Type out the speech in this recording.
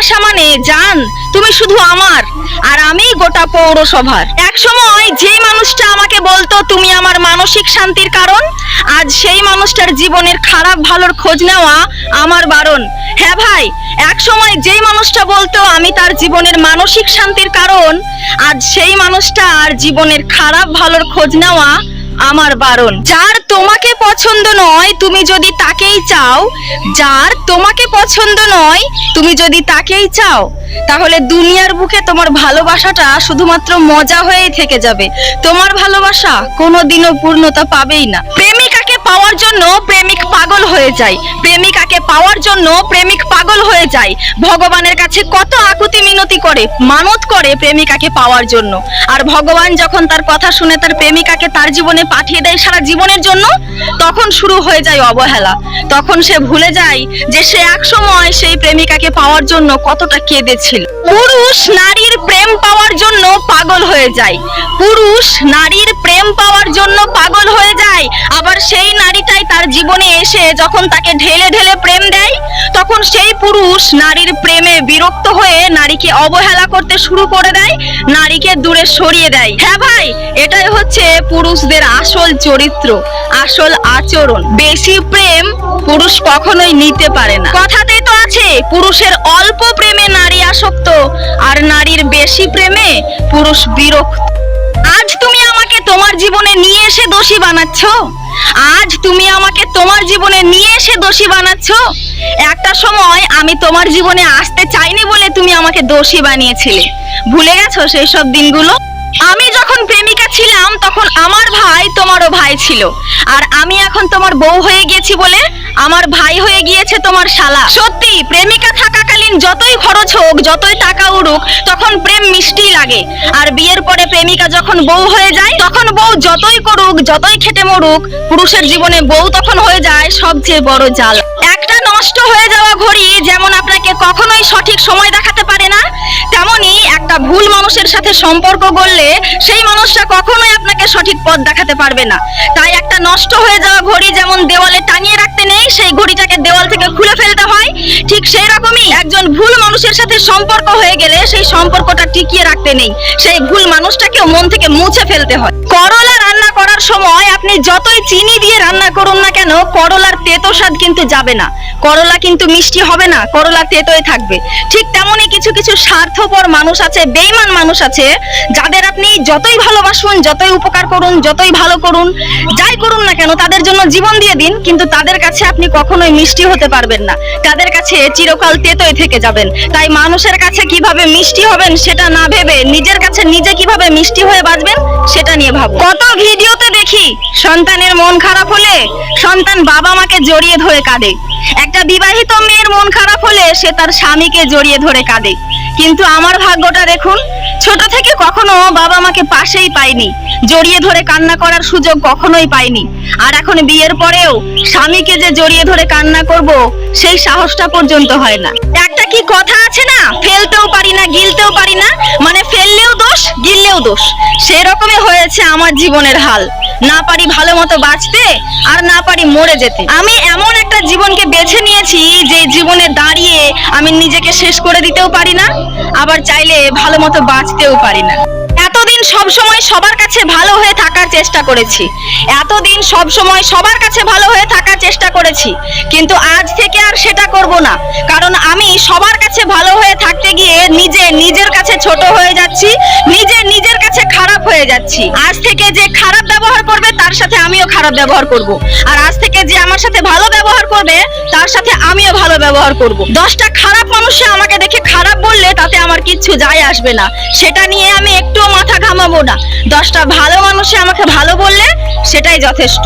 ভালোবাসা মানে জান, তুমি শুধু আমার আর আমি গোটা পৌরসভার। এক সময় যেই মানুষটা আমাকে বলতো, তুমি আমার মানসিক শান্তির কারণ, আজ সেই মানুষটার জীবনের খারাপ ভালোর খোঁজ নেওয়া আমার বারণ। হ্যাঁ ভাই, এক সময় যেই মানুষটা বলতো, আমি তার জীবনের মানসিক শান্তির কারণ, আজ সেই মানুষটা আর জীবনের খারাপ ভালোর খোঁজ নেওয়া আমার বারণ। যার তোমাকে পছন্দ নয়, তুমি যদি তাকেই চাও, যার তোমাকে পছন্দ নয়, তুমি যদি তাকেই চাও, তাহলে দুনিয়ার বুকে তোমার ভালোবাসাটা শুধুমাত্র মজা হয়েই থেকে যাবে। তোমার ভালোবাসা কোনোদিনও পূর্ণতা পাবেই না। প্রেমিকাকে পাওয়ার জন্য প্রেমিক পাগল হয়ে যায় প্রেমিকাকে পাওয়ার জন্য প্রেমিক পাগল হয়ে যায় ভগবানের কাছে কত আকুতি মিনতি করে, মানত করে প্রেমিকাকে পাওয়ার জন্য। আর ভগবান যখন তার কথা শুনে তার প্রেমিকাকে তার জীবনে পাঠিয়ে দেয় সারা জীবনের জন্য, তখন শুরু হয়ে যায় অবহেলা। তখন সে ভুলে যায় যে সে এক সময় সেই প্রেমিকাকে পাওয়ার জন্য কতটা কেঁদেছিল। পুরুষ নারীর প্রেম পাওয়ার জন্য পাগল হয়ে যায়। পুরুষ নারীর প্রেম পাওয়ার জন্য পাগল হয়ে যায়। আবার সেই নারীটাই তার জীবনে এসে যখন তাকে ঢেলে ঢেলে প্রেম দেয়, তখন সেই পুরুষ নারীর প্রেমে বিরক্ত হয়ে নারীকে অবহেলা করতে শুরু করে দেয়, নারীকে দূরে সরিয়ে দেয়। হ্যাঁ ভাই, এটাই হচ্ছে পুরুষদের আসল চরিত্র, আসল আচরণ। বেশি প্রেম পুরুষ কখনোই নিতে পারে না। কথাতেই তো আছে, পুরুষের অল্প প্রেমে আসক্ত, আর নারীর বেশি প্রেমে পুরুষ বিরক্ত। আজ তুমি আমাকে তোমার জীবনে নিয়ে এসে দোষী বানাচ্ছ? আজ তুমি আমাকে তোমার জীবনে নিয়ে এসে দোষী বানাচ্ছ? একটা সময় আমি তোমার জীবনে আসতে চাইনি বলে তুমি আমাকে দোষী বানিয়েছিলে। ভুলে গেছো সেই সব দিনগুলো? আমি যখন প্রেমিকা ছিলাম, তখন আমার ভাই তোমারও ভাই ছিল। আর আমি এখন তোমার বউ হয়ে গেছি বলে আমার ভাই হয়ে গিয়েছে তোমার শালা। সত্যি, প্রেমিকা থাকাকালীন যতই খরচ হোক, যতই টাকা উড়ুক, তখন প্রেম মিষ্টি লাগে। আর বিয়ের পরে প্রেমিকা যখন বউ হয়ে যায়, তখন বউ যতই করুক, যতই খেটে মরুক, পুরুষের জীবনে বউ তখন হয়ে যায় সবচেয়ে বড় জাল। একটা নষ্ট হয়ে যাওয়া ঘড়ি যেমন আপনাকে কখনোই সঠিক সময় দেখাতে পারে না তেমনি একটা ভুল মানুষের সাথে সম্পর্ক গড়লে সেই মানুষটা কখনোই আপনাকে সঠিক পথ দেখাতে পারবে না। তাই একটা নষ্ট হয়ে যাওয়া ঘড়ি যেমন দেওয়ালে টাঙিয়ে রাখতে নেই, সেই ঘড়িটাকে দেওয়াল থেকে খুলে ফেলতে হয়। ঠিক ভুল মানুষের সাথে সম্পর্ক হয়ে গেলে সেই সম্পর্কটা টিকিয়ে রাখতে নেই। সেই ভুল মানুষটাকে মন থেকে মুছে ফেলতে হয়। করলা রান্না আপনি যতই চিনি দিয়ে রান্না করুন না কেন, করলার তেতো স্বাদ কিন্তু যাবে না। করলা কিন্তু মিষ্টি হবে না, করলা তেতোই থাকবে। ঠিক তেমনই কিছু কিছু স্বার্থপর মানুষ আছে বেইমান মানুষ আছে, যাদের আপনি যতই ভালোবাসুন, যতই উপকার করুন, যতই ভালো করুন, যাই করুন না কেন, তাদের জন্য জীবন দিয়ে দিন, কিন্তু তাদের কাছে আপনি কখনোই মিষ্টি হতে পারবেন না। তাদের কাছে চিরকাল তেতোই থেকে যাবেন। তাই মানুষের কাছে কীভাবে মিষ্টি হবেন, সেটা না ভেবে নিজের কাছে নিজে কীভাবে মিষ্টি হয়ে বাঁচবেন, সেটা নিয়ে ভাবো কত ভিডিওতে দেখি সন্তানের মন খারাপ হলে সন্তান বাবা মাকে জড়িয়ে ধরে কাঁদে। একটা বিবাহিত মেয়ের মন খারাপ হলে সে তার স্বামীকে জড়িয়ে ধরে কাঁদে। কিন্তু আমার ভাগ্যটা দেখুন, ছোট থেকে কখনো বাবা মাকে পাশেই পাইনি। জড়িয়ে ধরে কান্না করার সুযোগ কখনোই পাইনি। আর এখন বিয়ের পরেও স্বামীকে যে জড়িয়ে ধরে কান্না করব, সেই সাহসটা পর্যন্ত হয় না। একটা কি কথা আছে না? ফেলতেও পারি না, গিলতেও পারি না। মানে ফেললেও দোষ, গিললেও দোষ। সেরকমই হয়েছে আমার জীবনের হাল। না পারি ভালো মতো বাঁচতে আর না পারি মরে যেতে। আমি এমন একটা জীবনকে বেছে নিয়েছি যে জীবনে দাঁড়িয়ে আমি নিজেকে শেষ করে দিতেও পারি না, আবার চাইলে ভালো মতো বাঁচতেও পারি না। এতদিন সব সময় সবার কাছে ভালো হয়ে থাকার চেষ্টা করেছি। এতদিন সব সময় সবার কাছে ভালো হয়ে থাকার চেষ্টা করেছি। কিন্তু আজ থেকে আর সেটা করব না, কারণ আমি সবার কাছে ভালো হয়ে থাকতে গিয়ে নিজে নিজের কাছে ছোট হয়ে যাচ্ছি, নিজে নিজের কাছে খারাপ হয়ে যাচ্ছি। আজ থেকে যে খারাপ ব্যবহার খারাপ ব্যবহার করব। আর আজ থেকে যে আমার সাথে ভালো ব্যবহার করবে, তার সাথে আমিও ভালো ব্যবহার করব। দশটা খারাপ মানুষে আমাকে দেখে খারাপ বললে তাতে আমার কিচ্ছু যায় আসবে না। সেটা নিয়ে আমি একটুও মাথা ঘামাবো না। দশটা ভালো মানুষে আমাকে ভালো বললে সেটাই যথেষ্ট।